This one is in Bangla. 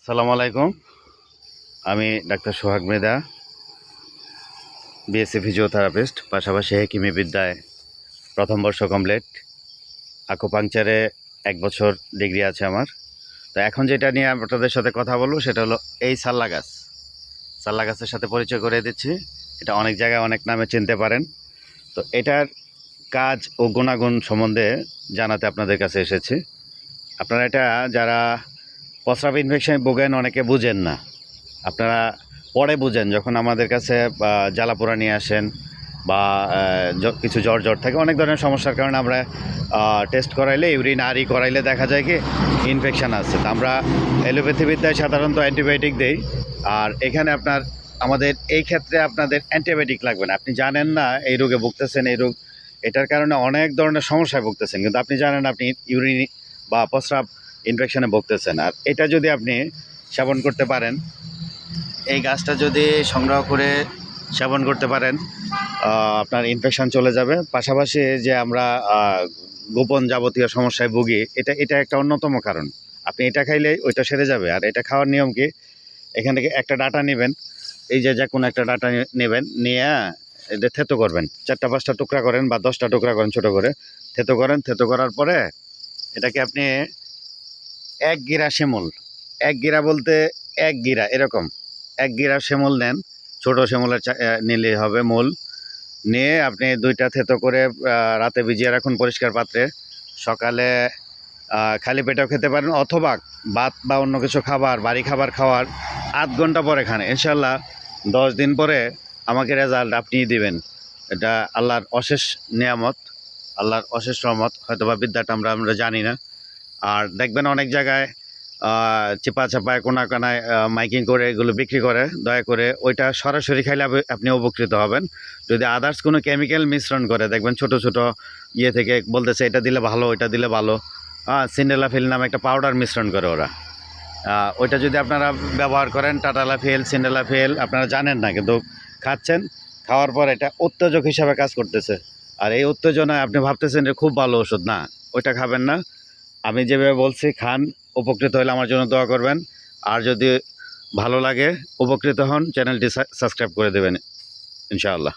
আসসালামু আলাইকুম। আমি doctor Sohag Mridha BSc physiotherapist পাশাপাশি হেকিমি বিদ্যায় প্রথম বর্ষ কমপ্লিট আকুপাংচারে এক বছর ডিগ্রি আছে আমার। তো এখন যেটা নিয়ে আপনাদের সাথে কথা বলব সেটা হলো এই সাল্লা গাছ সাল্লা গাছের সাথে পরিচয় করে দিচ্ছি। এটা অনেক জায়গায় অনেক নামে চিনতে পারেন। তো এটার কাজ ও গুণাগুণ সম্বন্ধে জানাতে আপনাদের কাছে এসেছি। আপনারা এটা যারা প্রস্রাব ইনফেকশনে ভোগেন অনেকে বুঝেন না। আপনারা পরে বুঝেন যখন আমাদের কাছে জ্বালাপোড়া নিয়ে আসেন, বা কিছু জ্বর জ্বর থাকে, অনেক ধরনের সমস্যার কারণে আমরা টেস্ট করাইলে ইউরিন আরি করাইলে দেখা যায় কি ইনফেকশান আছে। তা আমরা এলোপ্যাথি বিদ্যায় সাধারণত অ্যান্টিবায়োটিক দেই। আর এখানে আপনার, আমাদের, এই ক্ষেত্রে আপনাদের অ্যান্টিবায়োটিক লাগবে না। আপনি জানেন না, এই রোগে ভুগতেছেন, এই রোগ, এটার কারণে অনেক ধরনের সমস্যায় ভুগতেছেন। কিন্তু আপনি জানেন, আপনি ইউরিন বা প্রস্রাব ইনফেকশনে ভুগতেছেন। আর এটা যদি আপনি সেবন করতে পারেন, এই গাছটা যদি সংগ্রহ করে সেবন করতে পারেন আপনার ইনফেকশন চলে যাবে। পাশাপাশি যে আমরা গোপন যাবতীয় সমস্যায় ভুগি, এটা এটা একটা অন্যতম কারণ। আপনি এটা খাইলে ওইটা সেরে যাবে। আর এটা খাওয়ার নিয়ম কি? এখান থেকে একটা ডাটা নেবেন, এই যে যে কোনো একটা ডাটা নেবেন, নিয়ে এটা থেতো করবেন। চারটা, পাঁচটা টুকরা করেন বা দশটা টুকরা করেন ছোটো করে। থেতো করেন, থেতো করার পরে এটাকে আপনি এক গিরা শ্যামল এক গিরা বলতে এক গিরা এরকম। এক গিরা শ্যামল নেন ছোট শিমুলের চা- আহ, নিলে হবে মূল। নিয়ে আপনি দুইটা থেতো করে রাতে ভিজিয়ে রাখুন পরিষ্কার পাত্রে। সকালে খালি পেটেও খেতে পারেন অথবা ভাত বা অন্য কিছু খাবার বাড়ি খাবার খাওয়ার আধ ঘণ্টা পরে খান। ইনশাল্লাহ দশ দিন পরে আমাকে রেজাল্ট আপনিই দিবেন। এটা আল্লাহর অশেষ নিয়ামত আল্লাহর অশেষ রহমত। হয়তো বা বিদ্যাটা আমরা আমরা জানি না। আর দেখবেন অনেক জায়গায় চেপা চাপায় কোনা কানায় মাইকিং করে এগুলো বিক্রি করে। দয়া করে ওইটা সরাসরি খাইলে আপ- আপনি উপকৃত হবেন। যদি আদার্স কোনো কেমিক্যাল মিশ্রণ করে, দেখবেন ছোট ছোট ইয়ে থেকে বলতেছে, এটা দিলে ভালো, ওইটা দিলে ভালো। হ্যাঁ সিন্ডেলা ফিল নামে একটা পাউডার মিশ্রণ করে ওরা। ওইটা যদি আপনারা ব্যবহার করেন টাটালা ফেল সিন্ডেলা ফেল আপনারা জানেন না, কিন্তু খাচ্ছেন, খাওয়ার পর এটা উত্তেজক হিসাবে কাজ করতেছে। আর এই উত্তেজনায় আপনি ভাবতেছেন যে খুব ভালো ওষুধ, না, ওইটা খাবেন না। আমি যেভাবে বলছি, খান, উপকৃত হলে আমার জন্য দোয়া করবেন। আর যদি ভালো লাগে, উপকৃত হন, চ্যানেলটি সাবস্ক্রাইব করে দেবেন, ইনশাআল্লাহ।